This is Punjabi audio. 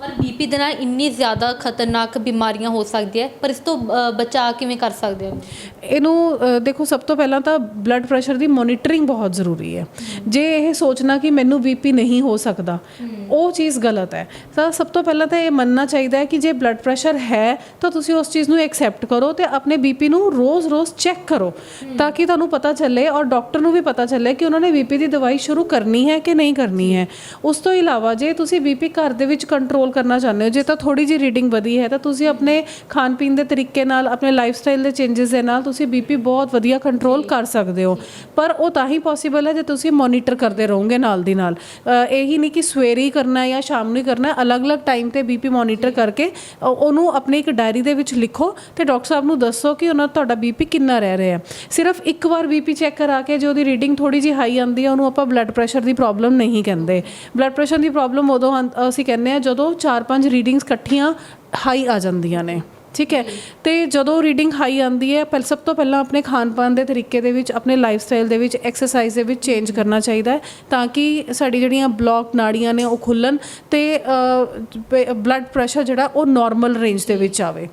ਪਰ ਬੀਪੀ ਦੇ ਨਾਲ ਇੰਨੀ ਜ਼ਿਆਦਾ ਖਤਰਨਾਕ ਬਿਮਾਰੀਆਂ ਹੋ ਸਕਦੀਆਂ ਪਰ ਇਸ ਤੋਂ ਅ, ਬਚਾਅ ਕਿਵੇਂ ਕਰ ਸਕਦੇ ਹੋ? ਇਹਨੂੰ ਦੇਖੋ ਸਭ ਤੋਂ ਪਹਿਲਾਂ ਤਾਂ ਬਲੱਡ ਪ੍ਰੈਸ਼ਰ ਦੀ ਮੋਨੀਟਰਿੰਗ ਬਹੁਤ ਜ਼ਰੂਰੀ ਹੈ। ਜੇ ਇਹ ਸੋਚਣਾ ਕਿ ਮੈਨੂੰ ਬੀਪੀ ਨਹੀਂ ਹੋ ਸਕਦਾ ਉਹ ਚੀਜ਼ ਗਲਤ ਹੈ। ਤਾਂ ਸਭ ਤੋਂ ਪਹਿਲਾਂ ਤਾਂ ਇਹ ਮੰਨਣਾ ਚਾਹੀਦਾ ਹੈ ਕਿ ਜੇ ਬਲੱਡ ਪ੍ਰੈਸ਼ਰ ਹੈ ਤਾਂ ਤੁਸੀਂ ਉਸ ਚੀਜ਼ ਨੂੰ ਐਕਸੈਪਟ ਕਰੋ ਤੇ ਆਪਣੇ ਬੀਪੀ ਨੂੰ ਰੋਜ਼-ਰੋਜ਼ ਚੈੱਕ ਕਰੋ ਤਾਂ ਕਿ ਤੁਹਾਨੂੰ ਪਤਾ ਚੱਲੇ ਔਰ ਡਾਕਟਰ ਨੂੰ ਵੀ ਪਤਾ ਚੱਲੇ ਕਿ ਉਹਨਾਂ ਨੇ ਬੀਪੀ ਦੀ ਦਵਾਈ ਸ਼ੁਰੂ ਕਰਨੀ ਹੈ ਕਿ ਨਹੀਂ ਕਰਨੀ ਹੈ। ਉਸ ਤੋਂ ਇਲਾਵਾ ਜੇ ਤੁਸੀਂ ਬੀਪੀ ਘਰ ਦੇ ਵਿੱਚ ਕੰਟਰੋਲ ਕਰਨਾ ਚਾਹੁੰਦੇ ਹੋ? ਜੇ ਤਾਂ ਥੋੜੀ ਜਿਹੀ ਰੀਡਿੰਗ ਵਧੀ ਹੈ ਤਾਂ ਤੁਸੀਂ ਆਪਣੇ ਖਾਣ ਪੀਣ ਦੇ ਤਰੀਕੇ ਨਾਲ ਆਪਣੇ ਲਾਈਫ ਸਟਾਈਲ ਦੇ ਚੇਂਜਸ ਦੇ ਨਾਲ ਤੁਸੀਂ ਬੀਪੀ ਬਹੁਤ ਵਧੀਆ ਕੰਟਰੋਲ ਕਰ ਸਕਦੇ ਹੋ। ਪਰ ਉਹ ਤਾਂ ਹੀ ਪੋਸੀਬਲ ਹੈ ਜੇ ਤੁਸੀਂ ਮੋਨੀਟਰ ਕਰਦੇ ਰਹੋਗੇ ਨਾਲ ਦੀ ਨਾਲ। ਇਹੀ ਨਹੀਂ ਕਿ ਸਵੇਰੇ ਹੀ ਕਰਨਾ ਹੈ ਜਾਂ ਸ਼ਾਮ ਨੂੰ ਹੀ ਕਰਨਾ ਹੈ ਅਲੱਗ-ਅਲੱਗ ਟਾਈਮ ਤੇ ਬੀਪੀ ਮੋਨੀਟਰ ਕਰਕੇ ਉਹਨੂੰ ਆਪਣੀ ਇੱਕ ਡਾਇਰੀ ਦੇ ਵਿੱਚ ਲਿਖੋ ਤੇ ਡਾਕਟਰ ਸਾਹਿਬ ਨੂੰ ਦੱਸੋ ਕਿ ਉਹਨਾਂ ਤੁਹਾਡਾ ਬੀਪੀ ਕਿੰਨਾ ਰਹਿ ਰਿਹਾ ਹੈ। ਸਿਰਫ ਇੱਕ ਵਾਰ ਬੀਪੀ ਚੈੱਕ ਕਰਾ ਕੇ ਜੇ ਉਹਦੀ ਰੀਡਿੰਗ ਥੋੜੀ ਜਿਹੀ ਹਾਈ ਆਉਂਦੀ ਹੈ ਉਹਨੂੰ ਆਪਾਂ ਬਲੱਡ ਪ੍ਰੈਸ਼ਰ ਦੀ ਪ੍ਰੋਬਲਮ ਨਹੀਂ ਕਹਿੰਦੇ। ਬਲੱਡ ਪ੍ਰੈਸ਼ਰ ਦੀ ਪ੍ਰੋਬਲਮ ਉਦੋਂ ਅਸੀਂ ਕਹਿੰਦੇ ਆ ਜਦੋਂ 4-5 ਰੀਡਿੰਗਸ ਇਕੱਠੀਆਂ ਹਾਈ ਆ ਜਾਂਦੀਆਂ ਨੇ। ਠੀਕ ਹੈ? ਤੇ ਜਦੋਂ ਰੀਡਿੰਗ ਹਾਈ ਆਂਦੀ ਹੈ, ਪਹਿਲ, ਸਭ ਤੋਂ ਪਹਿਲਾਂ ਆਪਣੇ ਖਾਣ-ਪਾਨ ਦੇ ਤਰੀਕੇ ਦੇ ਵਿੱਚ, ਆਪਣੇ ਲਾਈਫ ਸਟਾਈਲ ਦੇ ਵਿੱਚ ਐਕਸਰਸਾਈਜ਼ ਦੇ ਵਿੱਚ ਚੇਂਜ ਕਰਨਾ ਚਾਹੀਦਾ ਹੈ ਤਾਂ ਕਿ ਸਾਡੀ ਜਿਹੜੀਆਂ ਬਲੌਕ ਨਾੜੀਆਂ ਨੇ ਉਹ ਖੁੱਲਣ ਤੇ ਬਲੱਡ ਪ੍ਰੈਸ਼ਰ ਜਿਹੜਾ ਉਹ ਨਾਰਮਲ ਰੇਂਜ ਦੇ ਵਿੱਚ ਆਵੇ।